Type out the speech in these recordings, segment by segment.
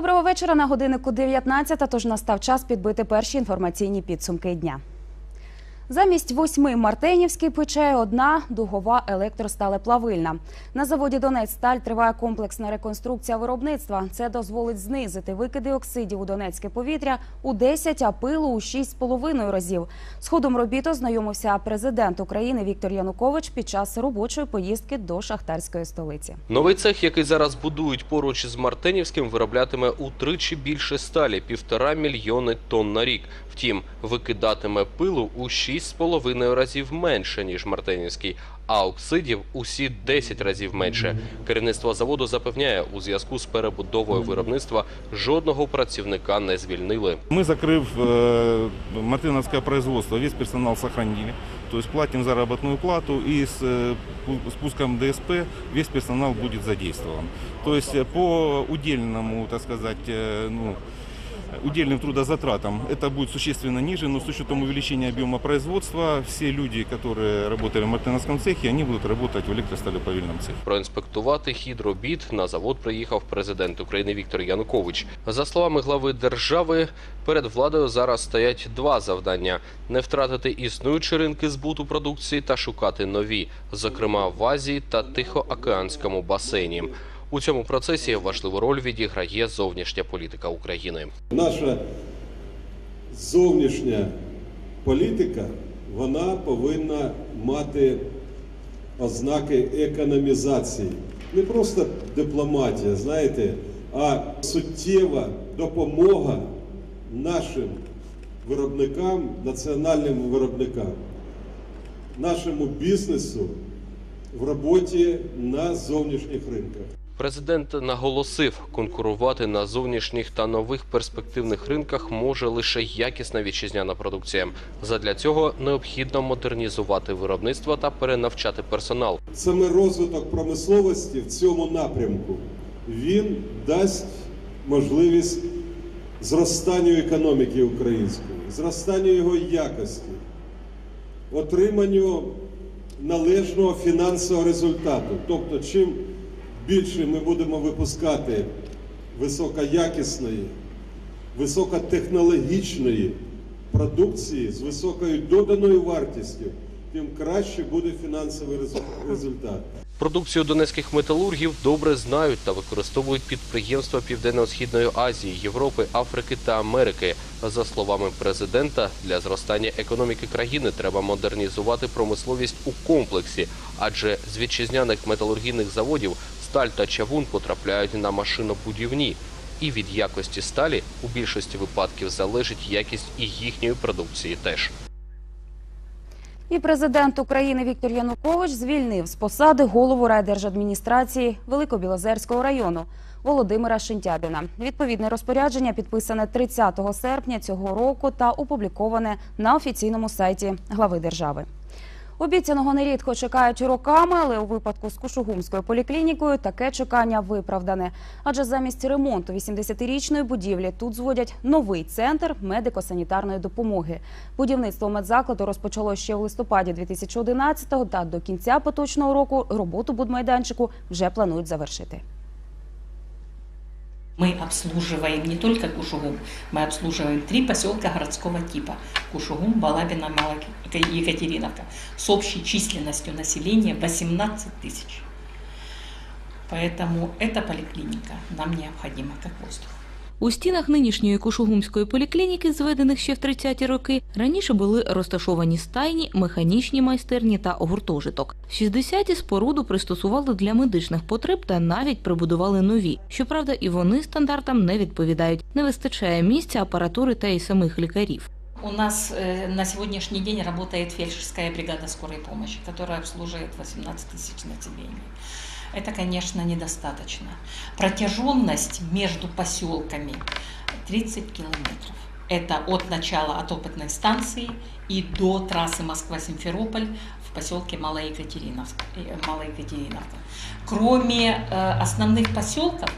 Доброго вечора на годиннику 19, тож настав час підбити перші інформаційні підсумки дня. Замість восьми Мартинівський пече одна дугова електросталеплавильна. На заводі Донецьсталь триває комплексна реконструкція виробництва. Це дозволить знизити викиди оксидів у донецьке повітря у 10, а пилу у 6,5 разів. З ходом робіт ознайомився президент України Віктор Янукович під час робочої поїздки до шахтарської столиці. Новий цех, який зараз будують поруч з Мартинівським, вироблятиме утричі більше сталі півтора мільйони тонн на рік. Втім, викидатиме пилу у 6,5 разів менше ніж Мартинівський, а оксидів усі 10 разів менше. Керівництво заводу запевняє, у зв'язку з перебудовою виробництва жодного працівника не звільнили. Мы, закрыв э, мартыновское производство, весь персонал сохранили. То есть платим заработную плату и с э, пу- спуском ДСП весь персонал будет задействован. То есть э, по удельному, так сказать, э, ну, удельным трудозатратам это будет существенно ниже, но с учетом увеличения объема производства все люди, которые работали в мартыновском цехе, они будут работать в электросталеплавильном цехе. Проінспектувати хід робіт на завод приїхав президент України Віктор Янукович. За словами глави держави, перед владою зараз стоять два завдання: не втратити існуючі ринки збуту продукції та шукати нові, зокрема в Азії та Тихоокеанському басейні. У цьому процесі важливу роль відіграє зовнішня політика України. Наша зовнішня політика вона повинна мати ознаки економізації. Не просто дипломатія, знаєте, а суттєва допомога нашим виробникам, національним виробникам, нашому бізнесу в роботі на зовнішніх ринках. Президент наголосив, конкурувати на зовнішніх та нових перспективних ринках може лише якісна вітчизняна продукція. Задля цього необхідно модернізувати виробництво та перенавчати персонал. Саме розвиток промисловості в цьому напрямку він дасть можливість зростанню економіки української, зростанню його якості, отриманню належного фінансового результату. Тобто, чим більше ми будемо випускати високоякісної, високотехнологічної продукції з високою доданою вартістю, тим краще буде фінансовий результат. Продукцію донецьких металургів добре знають та використовують підприємства Південно-східної Азії, Європи, Африки та Америки. За словами президента, для зростання економіки країни треба модернізувати промисловість у комплексі, адже з вітчизняних металургійних заводів сталь та чавун потрапляють на машинобудівні. І від якості сталі у більшості випадків залежить якість і їхньої продукції теж. І президент України Віктор Янукович звільнив з посади голову райдержадміністрації Великобілозерського району Володимира Шинтябіна. Відповідне розпорядження підписане 30 серпня цього року та опубліковане на офіційному сайті глави держави. Обіцяного нерідко чекають роками, але у випадку з Кушугумською поліклінікою таке чекання виправдане. Адже замість ремонту 80-річної будівлі тут зводять новий центр медико-санітарної допомоги. Будівництво медзакладу розпочало ще у листопаді 2011-го та до кінця поточного року роботу будмайданчику вже планують завершити. Мы обслуживаем не только Кушугум, мы обслуживаем три поселка городского типа. Кушугум, Балабина, Малок- Екатериновка. С общей численностью населения 18 тысяч. Поэтому эта поликлиника нам необходима как воздух. У стінах нинішньої Кушугумської поліклініки, зведених ще в 30-ті роки, раніше були розташовані стайні, механічні майстерні та гуртожиток. В 60-ті споруду пристосували для медичних потреб та навіть прибудували нові. Щоправда, і вони стандартам не відповідають. Не вистачає місця, апаратури та й самих лікарів. У нас э, на сегодняшний день работает фельдшерская бригада скорой помощи, которая обслуживает 18 тысяч населения. Это, конечно, недостаточно. Протяженность между поселками 30 километров. Это от начала, от опытной станции и до трассы Москва-Симферополь в поселке Малоекатериновка. э, Малоекатериновка. Кроме э, основных поселков,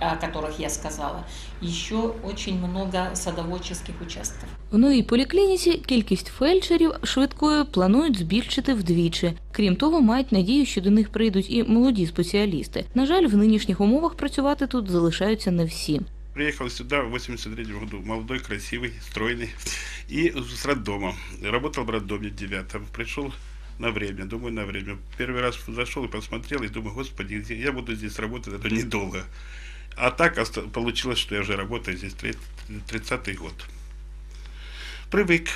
о которых я сказала, еще очень много садоводческих участков. В новій поліклініці кількість фельдшерів швидкої планують збільшити вдвічі. Крім того, мають надію, що до них прийдуть і молоді спеціалісти. На жаль, в нинішніх умовах працювати тут залишаються не всі. приехал сюда в 83 году, молодой, красивый, стройный, и с роддомом. Работал в роддоме девятом, пришел на время, думаю, на время. Первый раз зашел и посмотрел, и думаю, господи, где- я буду здесь работать, это недолго. А так оста- получилось, что я уже работаю здесь 30-й год. Привык.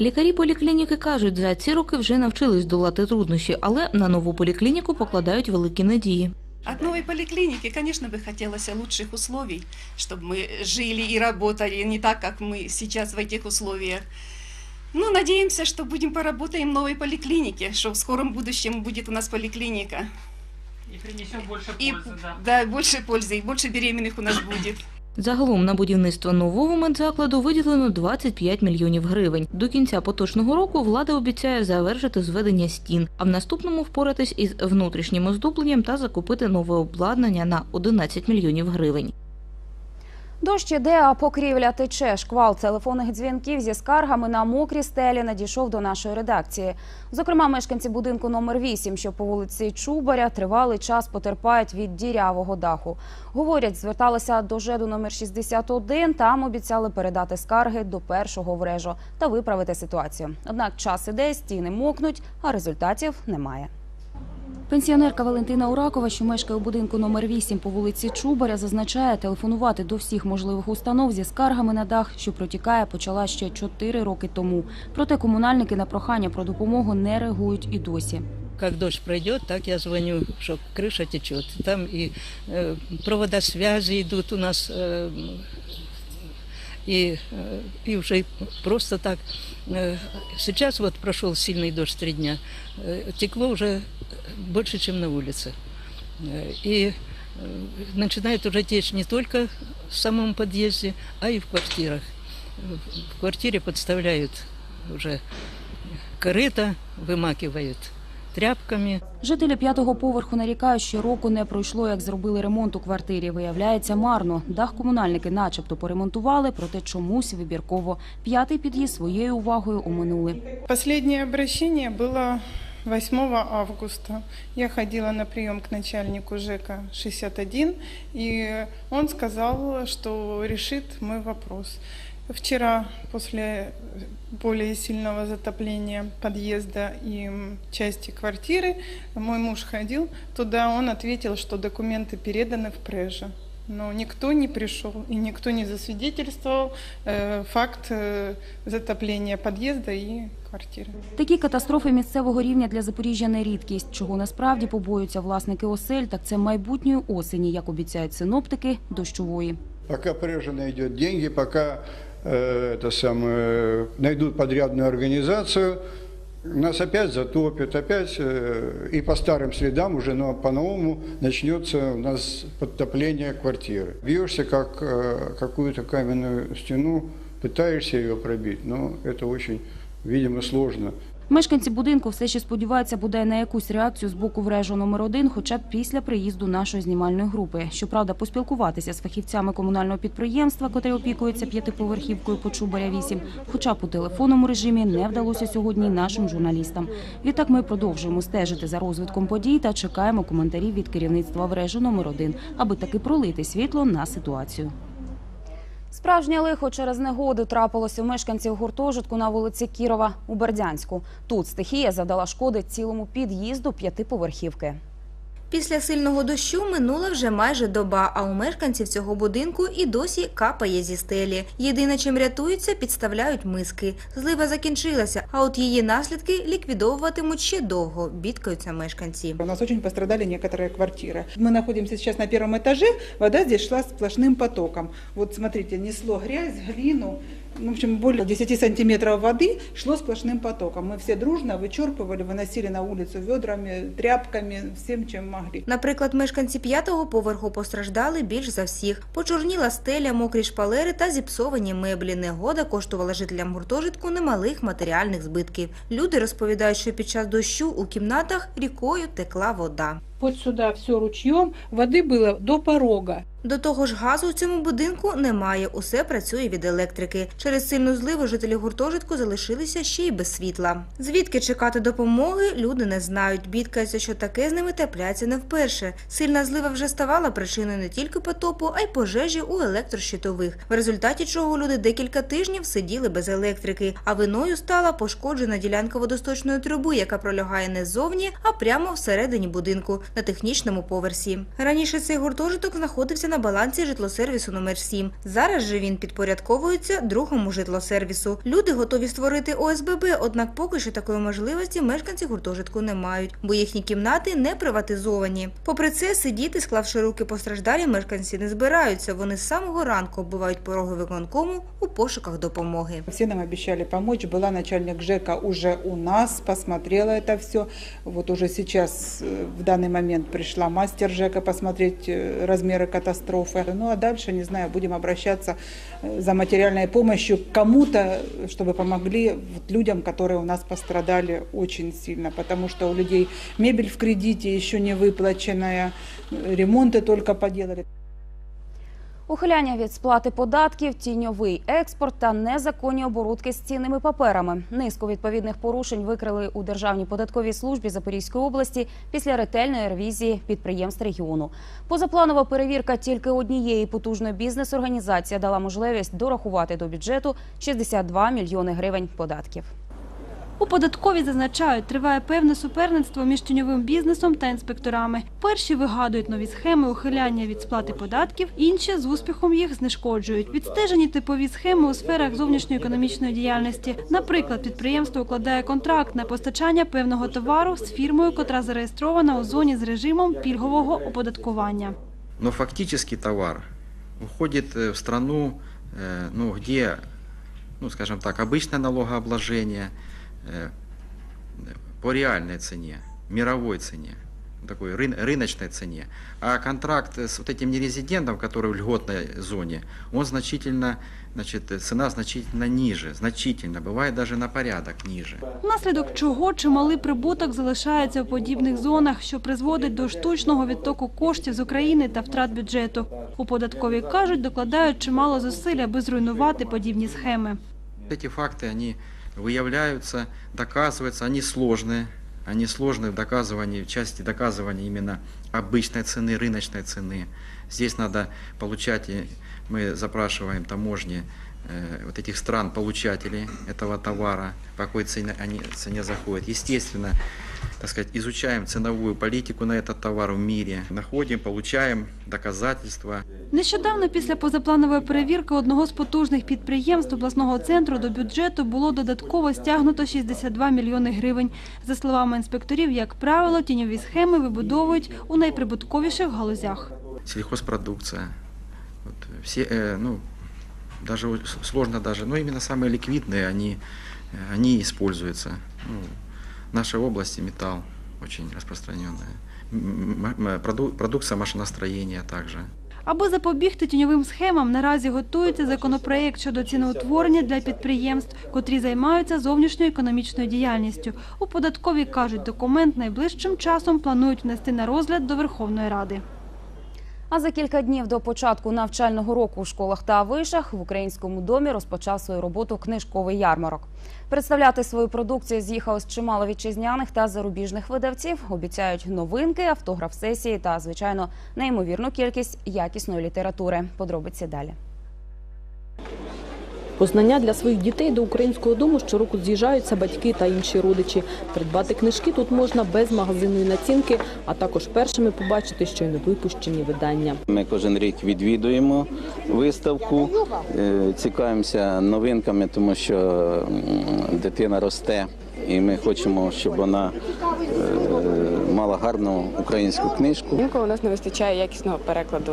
Лікарі поліклініки кажуть, за ці роки вже навчились долати труднощі, але на нову поліклініку покладають великі надії. От новой поликлиники, конечно, бы хотелось лучших условий, чтобы мы жили и работали не так, как мы сейчас в этих условиях. Ну, надеемся, что будем поработаем в новой поликлинике, что в скором будущем будет у нас поликлиника. И принесем больше И, да, больше пользы, и больше беременных у нас будет. Загалом на будівництво нового медзакладу виділено 25 мільйонів гривень. До кінця поточного року влада обіцяє завершити зведення стін, а в наступному впоратись із внутрішнім оздобленням та закупити нове обладнання на 11 мільйонів гривень. Дощ іде, а покрівля тече. Шквал телефонних дзвінків зі скаргами на мокрі стелі надійшов до нашої редакції. Зокрема, мешканці будинку номер 8, що по вулиці Чубаря, тривалий час потерпають від дірявого даху. Говорять, зверталися до ЖЕДу номер 61, там обіцяли передати скарги до першого врежу та виправити ситуацію. Однак час іде, стіни мокнуть, а результатів немає. Пенсіонерка Валентина Уракова, що мешкає у будинку номер 8 по вулиці Чубаря, зазначає, телефонувати до всіх можливих установ зі скаргами на дах, що протікає, почала ще 4 роки тому. Проте комунальники на прохання про допомогу не реагують і досі. Как дождь пройдет, так я звоню, что крыша течет. Там и э, провода связи идут у нас, э, и, э, и уже просто так. Э, сейчас вот прошел сильный дождь три дня, э, текло уже больше, чем на улице. Э, и э, начинает уже течь не только в самом подъезде, а и в квартирах. В квартире подставляют уже корыто, вымакивают тряпками. Жителі п'ятого поверху нарікають, що року не пройшло, як зробили ремонт у квартирі. Виявляється, марно. Дах комунальники начебто поремонтували, проте чомусь вибірково. П'ятий під'їзд своєю увагою оминули. Последнее обращение было 8 августа. Я ходила на прием к начальнику ЖЭКа 61, и он сказал, что решит мой вопрос. Вчера, после более сильного затопления подъезда и м, части квартиры, мой муж ходил туда, он ответил, что документы переданы в Преже. Но никто не пришел и никто не засвидетельствовал э, факт э, затопления подъезда и квартиры. Такі катастрофи місцевого рівня для Запоріжжя не рідкість. Чого насправді побоюються власники осель, так це майбутньої осені, як обіцяють синоптики, дощової. Пока прежде найдет деньги, пока э, это самое, найдут подрядную организацию, нас опять затопят, опять э, и по старым следам уже но по-новому начнется у нас подтопление квартиры. Бьешься как э, какую-то каменную стену, пытаешься ее пробить, но это очень, видимо, сложно. Мешканці будинку все ще сподіваються буде на якусь реакцію з боку врежу номер один, хоча б після приїзду нашої знімальної групи. Щоправда, поспілкуватися з фахівцями комунального підприємства, котре опікується п'ятиповерхівкою по Чубаря 8, хоча б у телефонному режимі не вдалося сьогодні нашим журналістам. Відтак ми продовжуємо стежити за розвитком подій та чекаємо коментарів від керівництва врежу номер один, аби таки пролити світло на ситуацію. Справжнє лихо через негоду трапилось у мешканців гуртожитку на вулиці Кірова у Бердянську. Тут стихія завдала шкоди цілому під'їзду п'ятиповерхівки. Після сильного дощу минула вже майже доба, а у мешканців цього будинку і досі капає зі стелі. Єдине, чим рятуються, підставляють миски. Злива закінчилася, а от її наслідки ліквідовуватимуть ще довго, бідкаються мешканці. У нас очень пострадали некоторые квартиры. Мы находимся сейчас на первом этаже, вода здесь шла сплошным потоком. Вот смотрите, несло грязь, глину, ну, в общем, более 10 сантиметров воды шло сплошным потоком. Мы все дружно вычерпывали, выносили на улицу ведрами, тряпками, всем, чем могли. Наприклад, мешканці п'ятого поверху постраждали більш за всіх. Почорніла стеля, мокрі шпалери та зіпсовані меблі. Негода коштувала жителям гуртожитку немалих матеріальних збитків. Люди розповідають, що під час дощу у кімнатах рікою текла вода. Вот сюди все ручьем, води було до порога. До того ж, газу у цьому будинку немає, усе працює від електрики. Через сильну зливу жителі гуртожитку залишилися ще й без світла. Звідки чекати допомоги, люди не знають. Бідкаються, що таке з ними трапляється не вперше. Сильна злива вже ставала причиною не тільки потопу, а й пожежі у електрощитових, в результаті чого люди декілька тижнів сиділи без електрики, а виною стала пошкоджена ділянка водосточної труби, яка пролягає не ззовні, а прямо всередині будинку на технічному поверсі. Раніше цей гуртожиток знаходився на балансі житлосервісу номер 7 Зараз же він підпорядковується другому житлосервісу. Люди готові створити ОСББ, однак поки що такої можливості мешканці гуртожитку не мають, бо їхні кімнати не приватизовані. Попри це, сидіти, склавши руки постраждалі, мешканці не збираються. Вони з самого ранку оббивають пороги виконкому у пошуках допомоги. Все нам обещали помочь. Была начальник ЖЭКа уже у нас, посмотрела это все. Вот уже сейчас, э, в данный момент, пришла мастер ЖЭКа посмотреть э, размеры катастрофы. Ну а дальше, не знаю, будем обращаться э, за материальной помощью к кому-то, чтобы помогли вот людям, которые у нас пострадали очень сильно. Потому что у людей мебель в кредите еще не выплаченная, э, ремонты только поделали. Ухиляння від сплати податків, тіньовий експорт та незаконні оборудки з цінними паперами. Низку відповідних порушень викрили у Державній податковій службі Запорізької області після ретельної ревізії підприємств регіону. Позапланова перевірка тільки однієї потужної бізнес-організації дала можливість дорахувати до бюджету 62 мільйони гривень податків. У податковій зазначають, триває певне суперництво між тіньовим бізнесом та інспекторами. Перші вигадують нові схеми ухиляння від сплати податків, інші з успіхом їх знешкоджують. Відстежені типові схеми у сферах зовнішньоекономічної діяльності. Наприклад, підприємство укладає контракт на постачання певного товару з фірмою, котра зареєстрована у зоні з режимом пільгового оподаткування. но фактически товар уходит э, в страну, э, ну, где, ну, скажем так, обычное налогообложение э, по реальной цене, мировой цене, такой рын- рыночной цене. А контракт с вот этим нерезидентом, который в льготной зоне, он значительно, значит, э, цена значительно ниже, значительно, бывает даже на порядок ниже. Внаслідок чого чималий прибуток залишається у подібних зонах, що призводить до штучного відтоку коштів з України та втрат бюджету. У податковій кажуть, докладають чимало зусиль, аби зруйнувати подібні схеми. Эти факты, они выявляются, доказываются, они сложные. Они сложны в доказывании, в части доказывания именно обычной цены, рыночной цены. Здесь надо получать, и мы запрашиваем таможни э, вот этих стран, получателей этого товара, по какой цене они цене заходят. Естественно, так сказать, изучаем ценовую политику на этот товар в мире, находим, получаем доказательства. Нещодавно після позапланової перевірки одного з потужних підприємств обласного центру до бюджету було додатково стягнуто 62 мільйони гривень. За словами інспекторів, як правило, тіньові схеми вибудовують у найприбутковіших галузях. сельхозпродукция. Вот все, э, ну, даже у- с- сложно даже, но именно самые ликвидные, они, э, они используются. Ну, в нашей области металл очень распространенная. Продукция машиностроения также. Аби запобігти тіньовим схемам, наразі готується законопроект щодо ціноутворення для підприємств, котрі займаються зовнішньою економічною діяльністю. У податковій кажуть, документ найближчим часом планують внести на розгляд до Верховної Ради. А за кілька днів до початку навчального року у школах та вишах в українському домі розпочав свою роботу книжковий ярмарок. Представляти свою продукцію з'їхалось чимало вітчизняних та зарубіжних видавців. Обіцяють новинки, автограф-сесії та, звичайно, неймовірну кількість якісної літератури. Подробиці далі. Познання для своїх дітей до українського дому щороку з'їжджаються батьки та інші родичі. Придбати книжки тут можна без магазинної націнки, а також першими побачити щойно випущені видання. Ми кожен рік відвідуємо виставку, е, цікавимося новинками, тому що дитина росте, і ми хочемо, щоб вона е, мала гарну українську книжку. Інколи у нас не вистачає якісного перекладу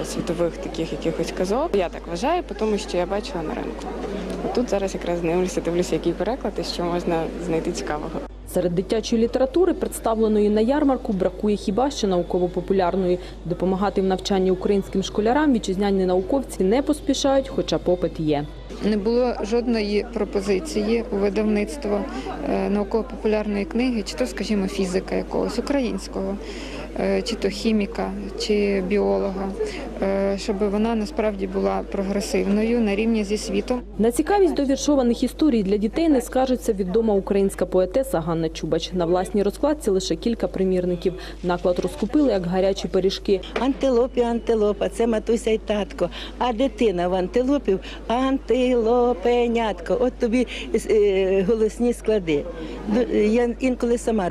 е, світових таких якихось казок. Я так вважаю, по тому що я бачила на ринку. Тут зараз якраз дивлюся, дивлюся, який переклад і що можна знайти цікавого. Серед дитячої літератури, представленої на ярмарку, бракує хіба що науково-популярної. Допомагати в навчанні українським школярам вітчизняні науковці не поспішають, хоча попит є. Не було жодної пропозиції у видавництво е, науково-популярної книги, чи то, скажімо, фізика якогось українського. Е, чи то хіміка, чи біолога, е, щоб вона насправді була прогресивною на рівні зі світом. На цікавість до віршованих історій для дітей не скажеться відома українська поетеса Ганна Чубач. На власній розкладці лише кілька примірників. Наклад розкупили як гарячі пиріжки. Антилопі, антилопа, це матуся й татко. А дитина в антилопів антилопенятко. От тобі е, голосні склади. Я інколи сама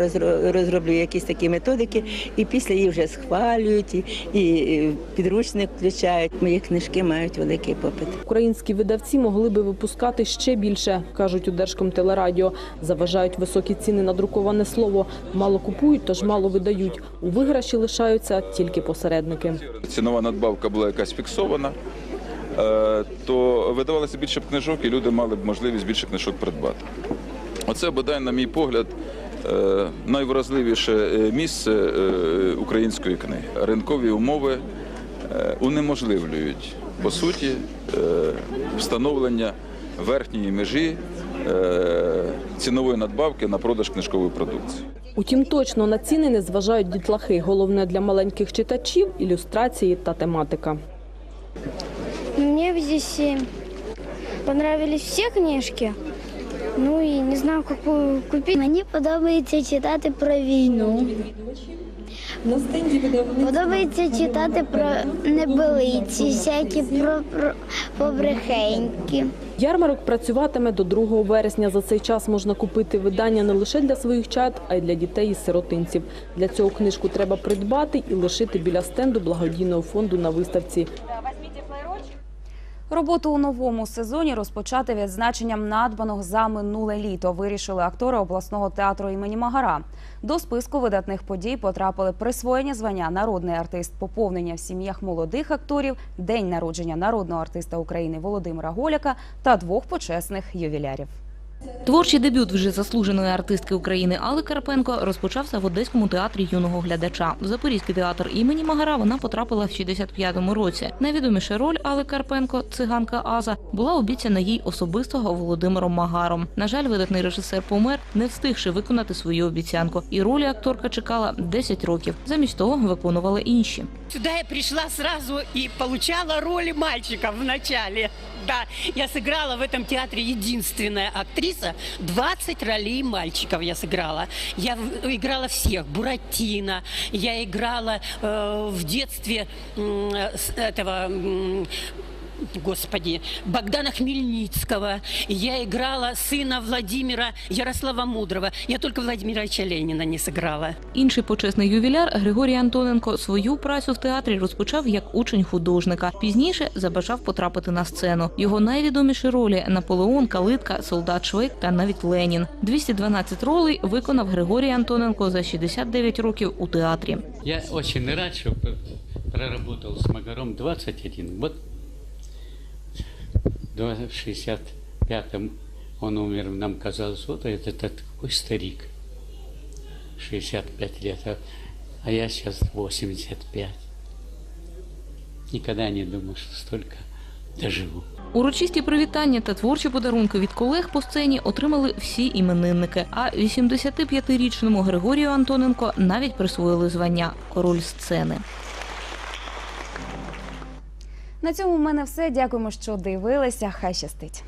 розроблю якісь такі методики, і після їх вже схвалюють, і, і підручник включають. Мої книжки мають великий попит. Українські видавці могли би випускати ще більше, кажуть у Держкомтелерадіо. Заважають високі ціни на друковане слово. Мало купують, тож мало видають. У виграші лишаються тільки посередники. цінова надбавка була якась фіксована, е, то видавалося більше б книжок, і люди мали б можливість більше книжок придбати. Оце, бодай, на мій погляд, найвразливіше е, місце е, української книги. Ринкові умови е, унеможливлюють, по суті, е, встановлення верхньої межі е, цінової надбавки на продаж книжкової продукції. Утім, точно на ціни не зважають дітлахи. Головне для маленьких читачів ілюстрації та тематика. Мне здесь понравились все книжки. Ну і не знаю, яку купити. Мені подобається читати про війну. Подобається читати про небелиці, всякі про, про побрехеньки. Ярмарок працюватиме до 2 вересня. За цей час можна купити видання не лише для своїх чат, а й для дітей із сиротинців. Для цього книжку треба придбати і лишити біля стенду благодійного фонду на виставці. Роботу у новому сезоні розпочати відзначенням надбаного за минуле літо. Вирішили актори обласного театру імені Магара. До списку видатних подій потрапили присвоєння звання народний артист, поповнення в сім'ях молодих акторів, день народження народного артиста України Володимира Голяка та двох почесних ювілярів. Творчий дебют вже заслуженої артистки України Алли Карпенко розпочався в Одеському театрі юного глядача. В Запорізький театр імені Магара вона потрапила в 65-му році. Найвідоміша роль Алли Карпенко, циганка Аза, була обіцяна їй особисто Володимиром Магаром. На жаль, видатний режисер помер, не встигши виконати свою обіцянку. І ролі акторка чекала 10 років. Замість того виконували інші. Сюда я пришла сразу и получала роли мальчика в начале Да, я сыграла в этом театре единственная актриса. 20 ролей мальчиков я сыграла. Я в- играла всех. Буратино. Я играла э, в детстве м, с- этого... м, Господи, Богдана Хмельницкого. Я играла сына Владимира Ярослава Мудрого. Я только Владимира Ильича Ленина не сыграла. Інший почесний ювіляр Григорій Антоненко свою працю в театрі розпочав як учень художника. Пізніше забажав потрапити на сцену. Його найвідоміші ролі Наполеон, Калитка, Солдат Швейк та навіть Ленін. 212 ролей виконав Григорій Антоненко за 69 років у театрі. Я очень рад, что п- проработал с Магаром 21. Вот в 65-м он умер, нам казалось, вот это, это такой старик. 65 лет, а, а я сейчас 85. Никогда не думал, что столько доживу. Урочисті привітання та творчі подарунки від колег по сцені отримали всі іменинники. А 85-річному Григорію Антоненко навіть присвоїли звання король сцени. На цьому в мене все. Дякуємо, що дивилися. Хай щастить.